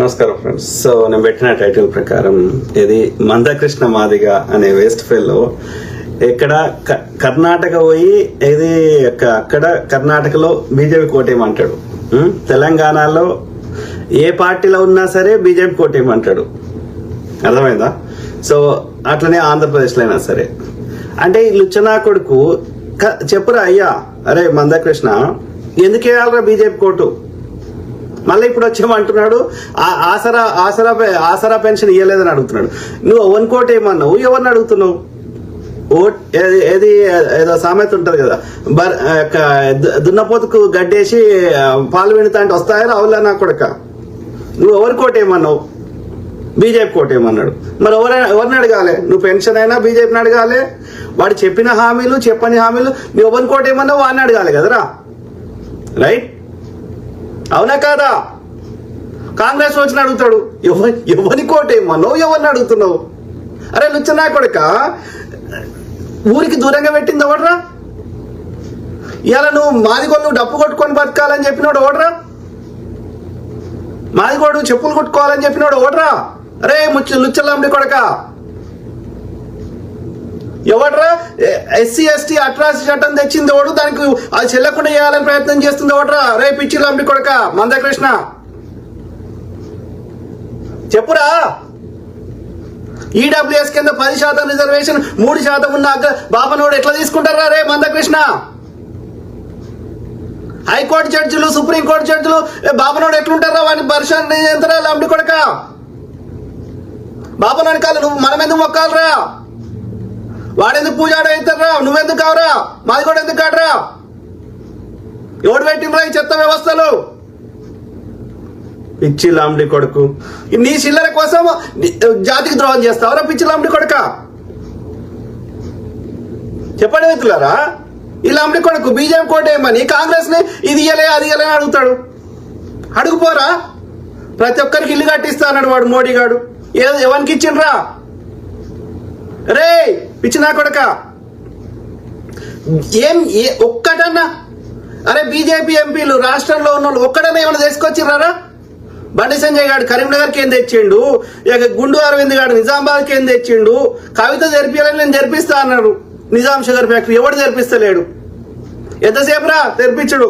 నమస్కారం friends so నేను పెట్టిన టైటిల్ ప్రకారం ఇది మందకృష్ణ మాదిగ అనే వేస్ట్ ఫెల్లో ఇక్కడ క- కర్ణాటక పోయి ఇది ఒక- అక్కడ కర్ణాటకలో బీజేపీ కోటేమంటాడు తెలంగాణలో ఏ పార్టీలో ఉన్నా సరే బీజేపీ కోటేమంటాడు అర్థమైందా? సో అట్లనే ఆంధ్రప్రదేశ్లో అయినా సరే. అంటే ఈ లుచ్చనా కొడుకు చెప్పురా అయ్యా అరే మందకృష్ణ ఎందుకు వేయాలరా బీజేపీ కోటు? మళ్ళీ ఇప్పుడు వచ్చేమంటున్నాడు ఆ- ఆసరా ఆసరా పె- ఆసరా పెన్షన్ ఇవ్వలేదని అడుగుతున్నాడు. నువ్వు వన్ కోట్ ఏమన్నావు? ఎవరిని అడుగుతున్నావు? ఓట్ ఏది- ఏదో సామెత ఉంటది కదా. బర్ దు- దున్నపోతుకు గడ్డేసి పాలు విండుతా అంటే వస్తాయా? రావులా నా కొడక. నువ్వు ఎవరి కోట్ ఏమన్నావు? బీజేపీ కోట్ ఏమన్నాడు? మరి ఎవరైనా ఎవరిని అడగాలి? నువ్వు పెన్షన్ అయినా బీజేపీని అడగాలి? వాడు చెప్పిన హామీలు చెప్పని హామీలు నువ్వు ఎవరిని కోట్ ఏమన్నావు? వాడిని అడగాలి కదరా. రైట్? అవునా కాదా? కాంగ్రెస్ వచ్చిన అడుగుతాడు ఎవరి ఎవరి కోటేమన్నావు ఎవరిని అడుగుతున్నావు? అరే లుచ్చనా కొడుక. ఊరికి దూరంగా పెట్టింది ఎవడరా? ఇలా నువ్వు మాదిగోడు నువ్వు డప్పు కొట్టుకొని బతకాలని చెప్పినోడు ఎవడరా? మాదిగోడు చెప్పులు కొట్టుకోవాలని చెప్పినోడు ఎవడరా? అరే ముచ్చు లుచ్చలాంబడి కొడక. ఎవడరా? ఎస్సీ ఎస్టీ అట్రాసిటీ చట్టం తెచ్చింది ఎవడు? దానికి అది చెల్లకుండా చేయాలని ప్రయత్నం చేస్తుంది ఎవడరా? రే పిచ్చి లంపి కొడక మందకృష్ణ. చెప్పురా. ఈడబ్ల్యూఎస్ కింద పది శాతం రిజర్వేషన్ మూడు శాతం ఉన్న అగ్గ బాబనోడు ఎట్లా తీసుకుంటారా రే మందకృష్ణ? హైకోర్టు జడ్జిలు సుప్రీంకోర్టు జడ్జిలు బాబనోడు ఎట్లుంటారా? వాడిని పరిశాన్ ఎంతరా లంపి కొడక? బాబనోడి కాదు నువ్వు మన మీద మొక్కాలరా. వాడెందుకు పూజాడు అవుతారా నువ్వెందుకు కావరా? మాది కూడా ఎందుకు కాడరా ఎవడు పెట్టిండ్రా ఈ చెత్త వ్యవస్థలు? పిచ్చి లాంబడి కొడుకు. నీ చిల్లర కోసం జాతికి ద్రోహం చేస్తావరా పిచ్చి లాంబడి కొడుక? చెప్పండి మిత్రులారా ఈ లాంబడి కొడుకు బీజేపీ కోటేయమని కాంగ్రెస్ని ఇది ఇయ్యలే అది ఇయ్యలే అడుగుతాడు. అడుగుపోరా? ప్రతి ఒక్కరికి ఇల్లు కట్టిస్తా అన్నాడు వాడు మోడీ గాడు. ఏ ఎవరికి ఇచ్చిండ్రా? రే పిచ్చిన కొడక. ఏం ఏ ఒక్కటన్నా? అరే బీజేపీ ఎంపీలు రాష్ట్రంలో ఉన్న వాళ్ళు ఒక్కడన్నా ఏమైనా తీసుకొచ్చిర్రారా? బండి సంజయ్ గారు కరీంనగర్కి ఏం తెచ్చిండు? ఇక గుండు అరవింద్ గారు నిజామాబాద్కి ఏం తెచ్చిండు? కవిత జరిపించాలని నేను జరిపిస్తా అన్నాడు. నిజాం షుగర్ ఫ్యాక్టరీ ఎవడు జరిపిస్తలేడు? ఎంతసేపు రా తెరిపించడు